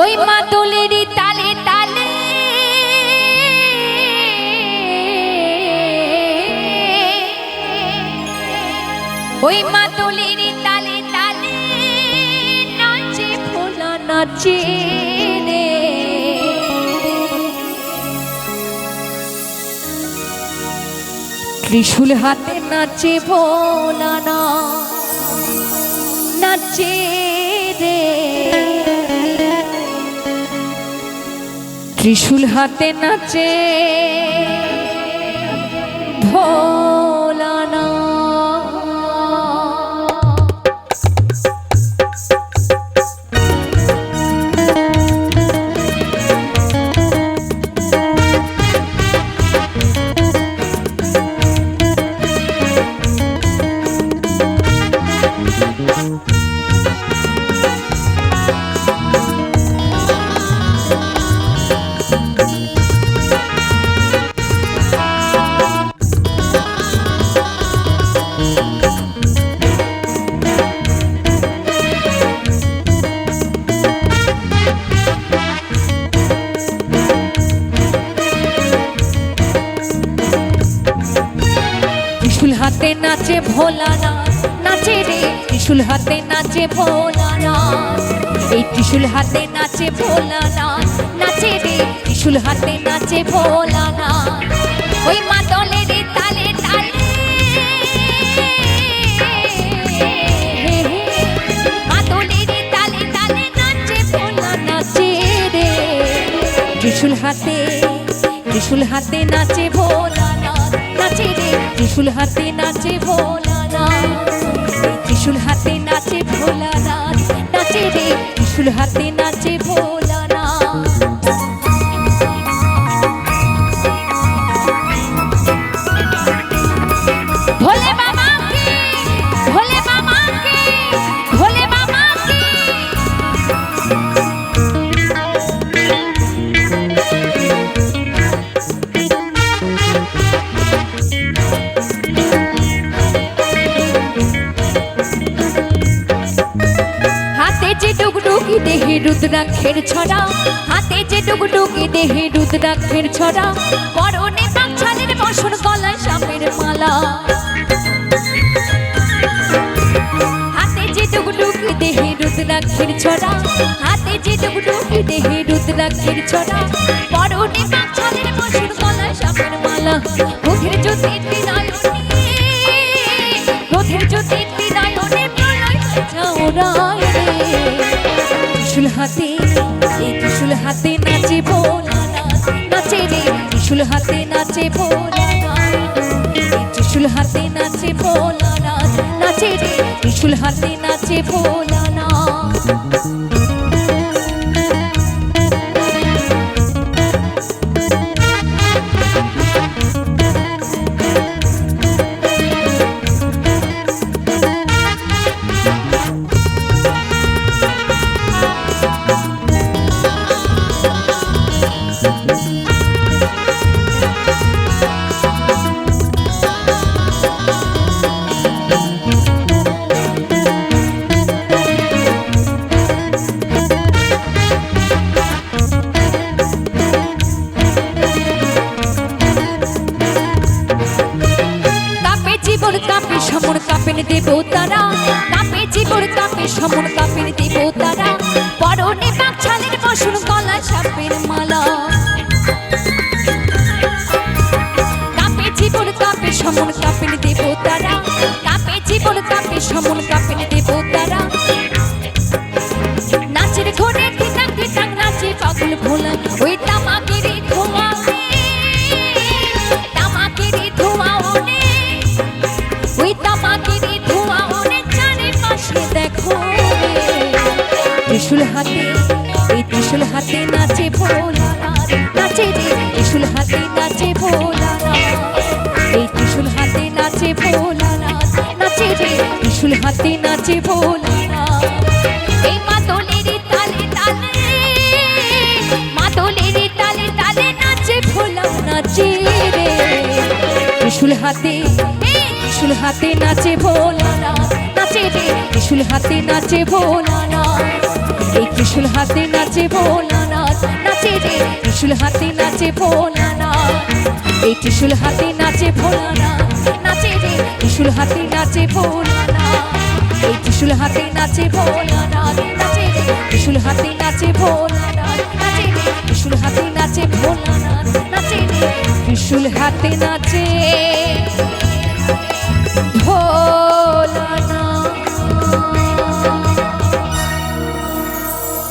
ওই মাদলেরই তালে তালে। ওই মাদলেরই তালে তালে নাচে ভোলা নাচে ত্রিশূল হাতে নাচে ভোলা নাচে ত্রিশূল হাতে নাচে। ভোলা হাতে নাচে ভোলা না নাচে রে ত্রিশূল হাতে নাচে ভোলা না এই ত্রিশূল হাতে নাচে ভোলা না নাচে রে ত্রিশূল হাতে নাচে ভোলা না ওই মাদলে রে তালে তালে। ত্রিশূল হাতে ত্রিশূল হাতে নাচে ভোলা নাচে রে। ত্রিশুল হাতে নাচে ভোলা না ত্রিশূল হাতে নাচে ভোলা নাচে রে। ত্রিশুল হাতে নাচে ভোলা দেহে রুদ্রাক্ষের ছড়া, হাতে যে ডুগডুগি দেহে রুদ্রাক্ষের ছড়া, পরনে বাচ্চাদের বসন গলায় সাপের মালা। দেহে রুদ্রাক্ষের ছড়া, হাতে যে ডুগডুগি দেহে রুদ্রাক্ষের ছড়া, পরনে বাচ্চাদের বসন গলায় সাপের মালা। বুধের জ্যোতি নয়নে রোধের জ্যোতি নয়নে প্রলয় ত্রিশুল হাতে এই ত্রিশুল হাতে নাচে ভোলানাথ নাচে রে, ত্রিশুল হাতে নাচে এই ত্রিশুল হাতে নাচে ভোলানাথ নাচে রে, ত্রিশুল হাতে নাচে ভোলানাথ কাপে জীবন কাপের দেবতারা, পরনে বাচ্চাদের বসুন গলায় সাপের মালা। কাপে জীবন, কাপে সমন কাপের দেব তারা কাপে জীবন, কাপে সমন কাপের দেব ত্রিশূল হাতে, এই ত্রিশূল হাতে নাচে ভোলানাথ নাচে রে ত্রিশূল হাতে নাচে ভোলানাথ এই ত্রিশূল হাতে নাচে ভোলানাথ নাচে রে ত্রিশূল হাতে নাচে ভোলানাথ এই মাদলের তালে তালে, মাদলের তালে তালে নাচে ভোলা, নাচে রে। ত্রিশূল হাতে ত্রিশূল হাতে নাচে ভোলানাথ নাচে টেনে ত্রিশুল হাতে নাচে ভোলানাথ এই ত্রিশুল হাতে নাচে ভোলানাথ নাচে রে, ত্রিশুল হাতে নাচে ভোলানাথ এই ত্রিশুল হাতে নাচে ভোলানাথ নাচে রে, ত্রিশুল হাতে নাচে ভোলানাথ এই ত্রিশুল হাতে নাচে ভোলানাথ নাচে রে, ত্রিশুল হাতে নাচে ভোলানাথ নাচে রে, ত্রিশুল হাতে নাচে ভোলানাথ নাচে রে, ত্রিশুল হাতে নাচে ভোলা